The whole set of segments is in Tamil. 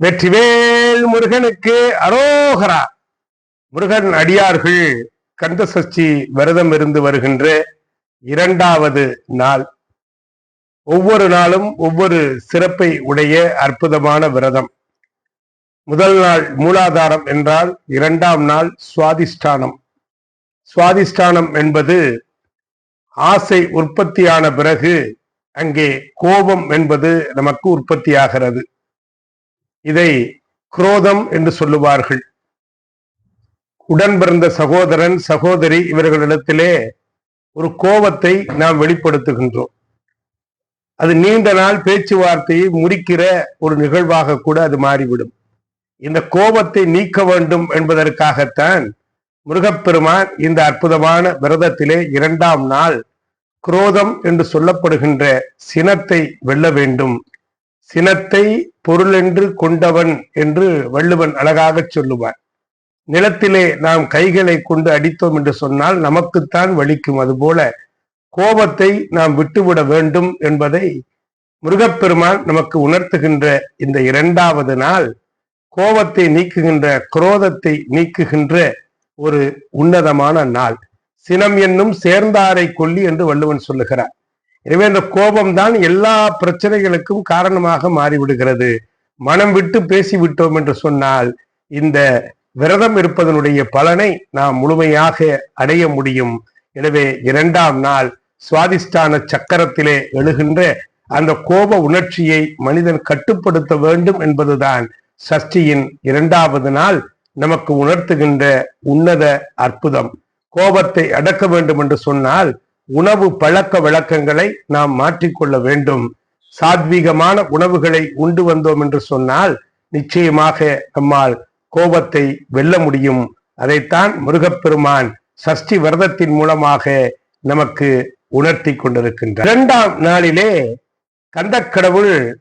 வெற்றிவேல் முருகனுக்கு அரோகரா. முருகன் அடியார்கள் கந்த சஷ்டி விரதம் இருந்து வருகின்ற இரண்டாவது நாள். ஒவ்வொரு நாளும் ஒவ்வொரு சிறப்பை உடைய அற்புதமான விரதம். முதல் நாள் மூலாதாரம் என்றால் இரண்டாம் நாள் சுவாதிஷ்டானம். சுவாதிஷ்டானம் என்பது ஆசை உற்பத்தியான பிறகு அங்கே கோபம் என்பது நமக்கு உற்பத்தியாகிறது. இதை குரோதம் என்று சொல்லுவார்கள். உடன் பிறந்த சகோதரன் சகோதரி இவர்களிடத்திலே ஒரு கோபத்தை நாம் வெளிப்படுத்துகின்றோம். அது நீண்ட நாள் பேச்சுவார்த்தையை முறிக்கிற ஒரு நிகழ்வாக கூட அது மாறிவிடும். இந்த கோபத்தை நீக்க வேண்டும் என்பதற்காகத்தான் முருகப்பெருமான் இந்த அற்புதமான விரதத்திலே இரண்டாம் நாள் குரோதம் என்று சொல்லப்படுகின்ற சினத்தை வெல்ல வேண்டும். சினத்தை பொருளென்று கொண்டவன் என்று வள்ளுவன் அழகாக சொல்லுவான் நிலத்திலே நாம் கைகளை கொண்டு அடித்தோம் என்று சொன்னால் நமக்குத்தான் வலிக்கும். அதுபோல கோபத்தை நாம் விட்டுவிட வேண்டும் என்பதை முருகப்பெருமான் நமக்கு உணர்த்துகின்ற இந்த இரண்டாவது நாள் கோபத்தை நீக்குகின்ற குரோதத்தை நீக்குகின்ற ஒரு உன்னதமான நாள். சினம் என்னும் சேர்ந்தாரை கொல்லி என்று வள்ளுவன் சொல்லுகிறார். எனவே அந்த கோபம்தான் எல்லா பிரச்சனைகளுக்கும் காரணமாக மாறிவிடுகிறது. மனம் விட்டு பேசிவிட்டோம் என்று சொன்னால் இந்த விரதம் இருப்பதனுடைய பலனை நாம் முழுமையாக அடைய முடியும். எனவே இரண்டாம் நாள் சுவாதிஷ்டான சக்கரத்திலே எழுகின்ற அந்த கோப உணர்ச்சியை மனிதன் கட்டுப்படுத்த வேண்டும் என்பதுதான் சஷ்டியின் இரண்டாவது நாள் நமக்கு உணர்த்துகின்ற உன்னத அற்புதம். கோபத்தை அடக்க வேண்டும் என்று சொன்னால் உணவு பழக்க வழக்கங்களை நாம் மாற்றிக்கொள்ள வேண்டும். சாத்வீகமான உணவுகளை உண்டு வந்தோம் என்று சொன்னால் நிச்சயமாக நம்மால் கோபத்தை வெல்ல முடியும். அதைத்தான் முருகப்பெருமான் சஷ்டி விரதத்தின் மூலமாக நமக்கு உணர்த்தி கொண்டிருக்கின்றார். இரண்டாம் நாளிலே கந்தக்கடவுள்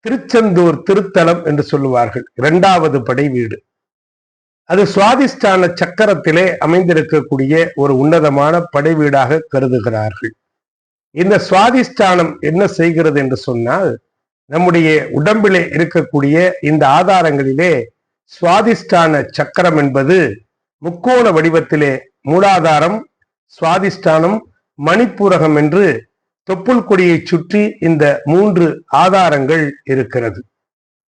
திருச்செந்தூர் திருத்தலம் என்று சொல்லுவார்கள். இரண்டாவது படை வீடு. அது சுவாதிஷ்டான சக்கரத்திலே அமைந்திருக்கக்கூடிய ஒரு உன்னதமான படை வீடாக கருதுகிறார்கள். இந்த சுவாதிஷ்டானம் என்ன செய்கிறது என்று சொன்னால் நம்முடைய உடம்பிலே இருக்கக்கூடிய இந்த ஆதாரங்களிலே சுவாதிஷ்டான சக்கரம் என்பது முக்கோண வடிவத்திலே மூலாதாரம் சுவாதிஷ்டானம் மணிப்பூரகம் என்று தொப்புள் கொடியை சுற்றி இந்த மூன்று ஆதாரங்கள் இருக்கிறது.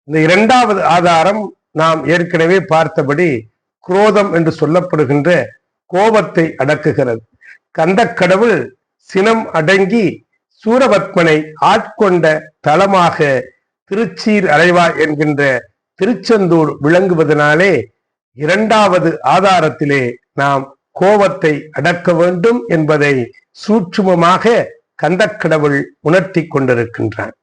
இந்த இரண்டாவது ஆதாரம் நாம் ஏற்கனவே பார்த்தபடி குரோதம் என்று சொல்லப்படுகின்ற கோபத்தை அடக்குகிறது. கந்த கடவுள் சினம் அடங்கி சூரபத்மனை ஆட்கொண்ட தலமாக திருச்சீர் அலைவா என்கின்ற திருச்செந்தூர் விளங்குவதனாலே இரண்டாவது ஆதாரத்திலே நாம் கோபத்தை அடக்க வேண்டும் என்பதை சூட்சுமமாக கந்தக்கடவுள் உணர்த்தி கொண்டிருக்கின்றான்.